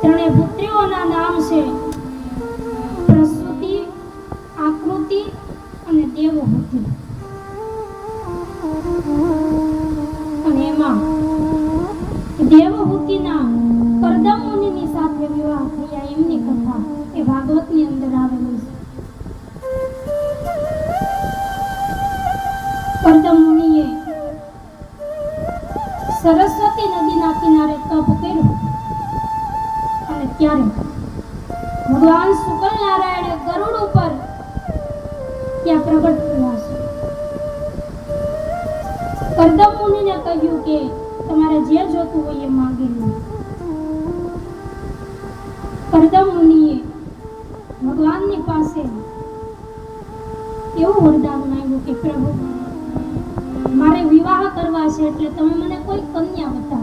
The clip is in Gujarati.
ત્રણેય પુત્રીઓના નામ છે પ્રસૂતિ, આકૃતિ અને દેવહૂતિ અને એમાં દેવહૂતિના પરદમુનિની સાથે વિવાહ થયા એમની કથા એ ભાગવતની અંદર આવેલી છે. મુનિએ સરસ્વતી નદીના કિનારે તપ કર્યું. અને ત્યારે ભગવાન શુકલ નારાયણે ગરુડ ઉપર ત્યાં પ્રગટ થયા છે. કરદમ મુનિને કહ્યું કે તમારે જે જોતું હોય એ માંગી લો. કરદમ મુનિએ ભગવાનની પાસે એવું વરદાન માંગ્યું કે હશે એટલે તમે મને કોઈ કન્યા બતાવો.